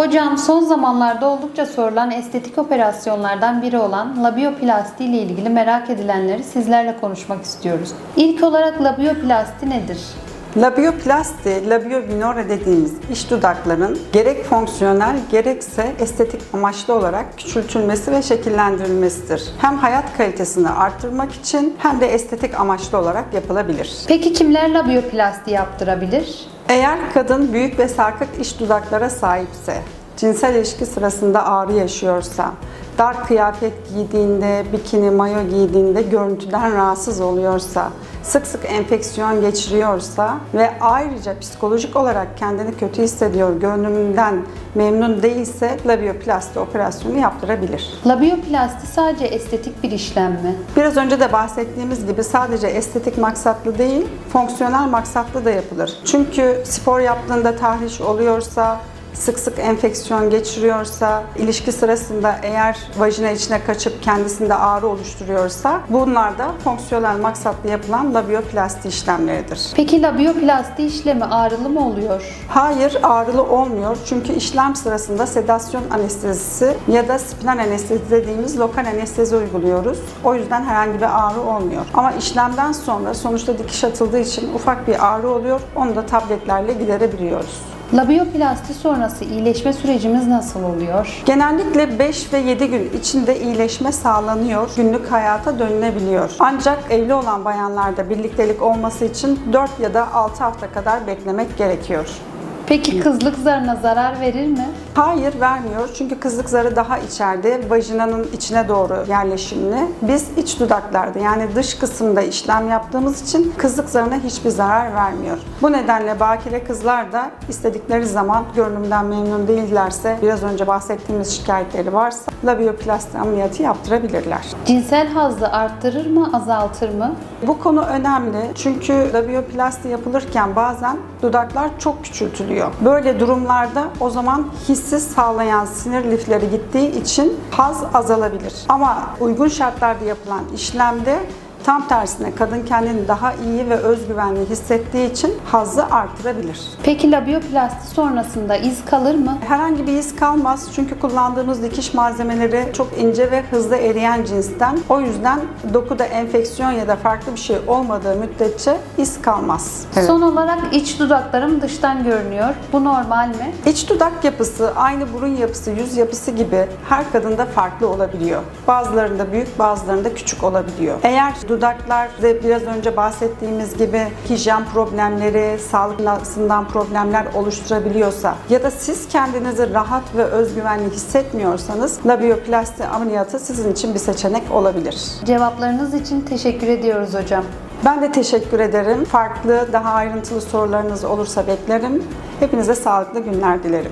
Hocam son zamanlarda oldukça sorulan estetik operasyonlardan biri olan labioplasti ile ilgili merak edilenleri sizlerle konuşmak istiyoruz. İlk olarak labioplasti nedir? Labioplasti, labio minore dediğimiz iç dudakların gerek fonksiyonel gerekse estetik amaçlı olarak küçültülmesi ve şekillendirilmesidir. Hem hayat kalitesini arttırmak için hem de estetik amaçlı olarak yapılabilir. Peki kimler labioplasti yaptırabilir? Eğer kadın büyük ve sarkık iç dudaklara sahipse, cinsel ilişki sırasında ağrı yaşıyorsa, dar kıyafet giydiğinde, bikini, mayo giydiğinde görüntüden rahatsız oluyorsa, sık sık enfeksiyon geçiriyorsa ve ayrıca psikolojik olarak kendini kötü hissediyor, görünümünden memnun değilse labioplasti operasyonu yaptırabilir. Labioplasti sadece estetik bir işlem mi? Biraz önce de bahsettiğimiz gibi sadece estetik maksatlı değil, fonksiyonel maksatlı da yapılır. Çünkü spor yaptığında tahriş oluyorsa, sık sık enfeksiyon geçiriyorsa, ilişki sırasında eğer vajina içine kaçıp kendisinde ağrı oluşturuyorsa bunlar da fonksiyonel maksatlı yapılan labioplasti işlemleridir. Peki labioplasti işlemi ağrılı mı oluyor? Hayır ağrılı olmuyor çünkü işlem sırasında sedasyon anestezisi ya da spinal anestezi dediğimiz lokal anestezi uyguluyoruz. O yüzden herhangi bir ağrı olmuyor. Ama işlemden sonra sonuçta dikiş atıldığı için ufak bir ağrı oluyor. Onu da tabletlerle giderebiliyoruz. Labioplasti sonrası iyileşme sürecimiz nasıl oluyor? Genellikle 5 ve 7 gün içinde iyileşme sağlanıyor, günlük hayata dönülebiliyor. Ancak evli olan bayanlarda birliktelik olması için 4 ya da 6 hafta kadar beklemek gerekiyor. Peki kızlık zarına zarar verir mi? Hayır vermiyor çünkü kızlık zarı daha içeride, vajinanın içine doğru yerleşimli. Biz iç dudaklarda yani dış kısımda işlem yaptığımız için kızlık zarına hiçbir zarar vermiyor. Bu nedenle bakire kızlar da istedikleri zaman görünümden memnun değillerse, biraz önce bahsettiğimiz şikayetleri varsa labioplasti ameliyatı yaptırabilirler. Cinsel hazzı arttırır mı, azaltır mı? Bu konu önemli çünkü labioplasti yapılırken bazen dudaklar çok küçültülüyor. Böyle durumlarda o zaman hissiz sağlayan sinir lifleri gittiği için haz azalabilir. Ama uygun şartlarda yapılan işlemde tam tersine kadın kendini daha iyi ve özgüvenli hissettiği için hazzı artırabilir. Peki labioplasti sonrasında iz kalır mı? Herhangi bir iz kalmaz çünkü kullandığımız dikiş malzemeleri çok ince ve hızlı eriyen cinsten. O yüzden dokuda enfeksiyon ya da farklı bir şey olmadığı müddetçe iz kalmaz. Evet. Son olarak iç dudaklarım dıştan görünüyor. Bu normal mi? İç dudak yapısı aynı burun yapısı, yüz yapısı gibi her kadında farklı olabiliyor. Bazılarında büyük, bazılarında küçük olabiliyor. Eğer dudaklarda biraz önce bahsettiğimiz gibi hijyen problemleri, sağlık açısından problemler oluşturabiliyorsa ya da siz kendinizi rahat ve özgüvenli hissetmiyorsanız labioplasti ameliyatı sizin için bir seçenek olabilir. Cevaplarınız için teşekkür ediyoruz hocam. Ben de teşekkür ederim. Farklı, daha ayrıntılı sorularınız olursa beklerim. Hepinize sağlıklı günler dilerim.